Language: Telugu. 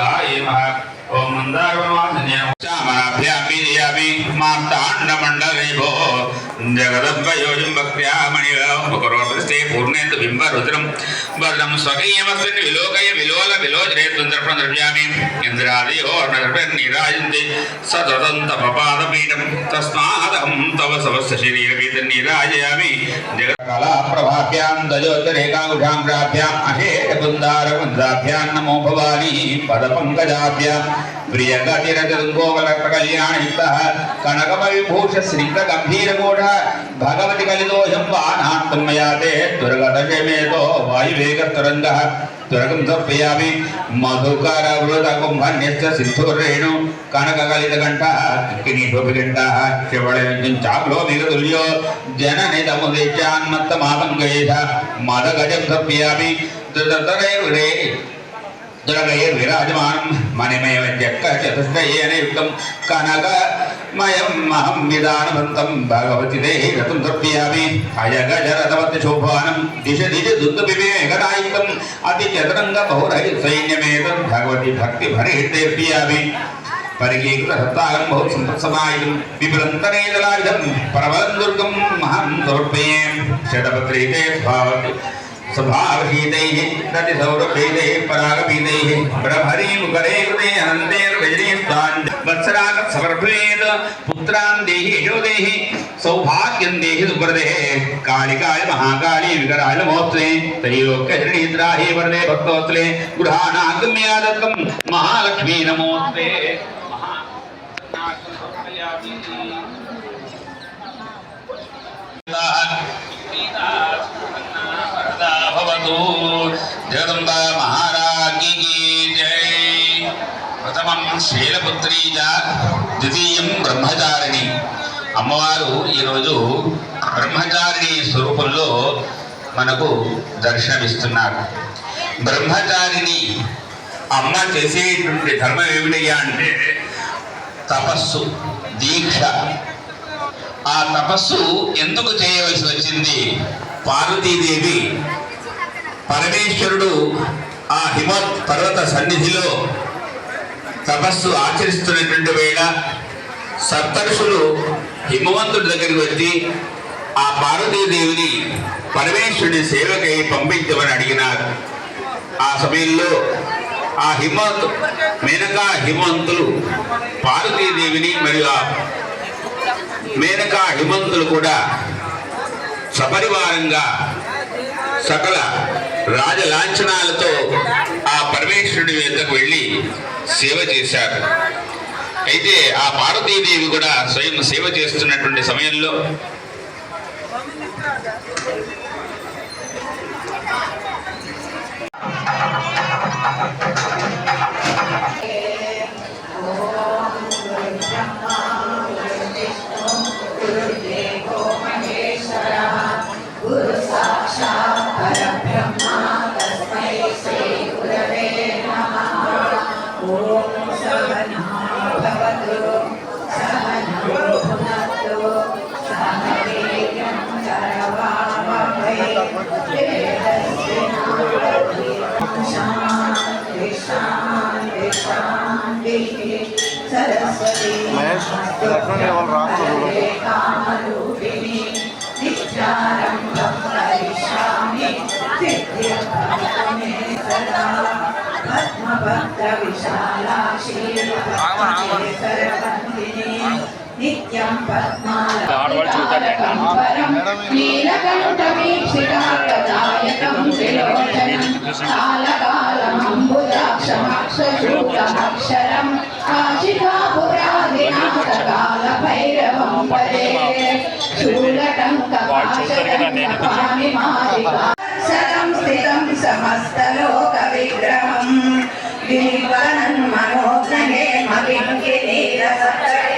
దుర్గాయ మహా ఓం మందాగమాసనే చామనాభ్యామి మాతాండమండల రుద్రమణిలో జగదంబయోజింబక్రియామణిలో ఒకరోస్తే పూర్ణేందు బింబ రుద్రం బలం స్వకీయమస్మిన్ విలోకయ విలోల విలోచనే సుందర్పణ ద్రవ్యామి ఇంద్రాదియో నిరాజంతి సతతంత ప్రపాదపీఠం తస్మాదం తవ సమస్త శరీరపీఠం నిరాజయామి జగత్కళాప్రభాభ్యాం నమో భవానీ. పదపంకజాభ్యాం. ప్రియకటిరజోగలకళ్యాణిత కనకపరిభూష శ్రీత గంభీరమూఢ భగవతి కలిదోషం వానాత్మయాతే దుర్గదశమేతో వాయువేగ తురంగ త్వరగం తప్పయామి మధుకర వృత కుంభన్యస్త సిద్ధురేణు కనక కలిత గంట కిరీటోపిగంట శివళయం చాకులో నిరతుల్యో జనని తము దేశాన్మత్త మాతంగేష మద గజం తప్పయామి రే దురగైర్విరాజమానం మణిమయమత్యక్క చతుష్టయేన యుక్తం కనక మయం మహం విధానవంతం భగవతి దేహం తృప్తియామి అయగజరథవత్ శోభానం దిశ దిశ దుందువివేకదాయుక్తం అతి చతురంగ బహురై సైన్యమేతం భగవతి భక్తి భరిహిర్దేవ్యామి పరిగీకృత సత్తాగం బహు సంపత్సమాయుధం విపులంతరేదలాయుధం ప్రబలం దుర్గం మహం సమర్పయేం శతపత్రీతే స్వావతి स्वभावशीतैः रतिसौरभेदैः परागभीदैः प्रभरीमुखरे कृते अनन्तेर्वजनीस्तान् वत्सरागत् समर्पयेत् पुत्रान् देहि यशो देहि सौभाग्यं देहि सुप्रदेः। कालिकाय महाकाली विकराय नमोऽस्ते त्रैलोक्यजननीद्राहि वरदे भक्तोऽस्ते गृहाणागम्या दत्तं महालक्ष्मी नमोऽस्ते। భవతు జగదంబ మహారాజ్ఞి జై. ప్రథమం శైలపుత్రీ ద్వితీయం బ్రహ్మచారిణి. అమ్మవారు ఈరోజు బ్రహ్మచారిణి స్వరూపంలో మనకు దర్శనమిస్తున్నారు. బ్రహ్మచారిణి అమ్మ చేసేటువంటి ధర్మం ఏమిటయ్యా అంటే తపస్సు దీక్ష. ఆ తపస్సు ఎందుకు చేయవలసి వచ్చింది? పార్వతీదేవి పరమేశ్వరుడు ఆ హిమత్ పర్వత సన్నిధిలో తపస్సు ఆచరిస్తున్నటువంటి వేళ సప్తరుషులు హిమవంతుడి దగ్గరికి వచ్చి ఆ పార్వతీదేవిని పరమేశ్వరుడి సేవకై పంపించమని అడిగినారు. ఆ సమయంలో ఆ హిమవంతు మేనకా హిమవంతులు పార్వతీదేవిని మరియు ఆ మేనకా హిమంతులు కూడా సపరివారంగా సకల రాజ లాంఛనాలతో ఆ పరమేశ్వరుడి వద్దకు వెళ్ళి సేవ చేశారు. అయితే ఆ పార్వతీదేవి కూడా స్వయం సేవ చేస్తున్నటువంటి సమయంలో महेश लखनऊ और रात को बोलो आमन आमन నిత్యం పద్మాలంబరం నీలకంఠమీక్షితాదాయకం త్రిలోచనం కాలకాలమంబుజాక్షమక్షరూపమక్షరం కాశికాపురాదినాథకాల భైరవం పదే శూలటంకపాశం స్థితం సమస్తలోక విగ్రహం గిరివరన్ మనోజ్ఞే మగిం గిరీర సత్ర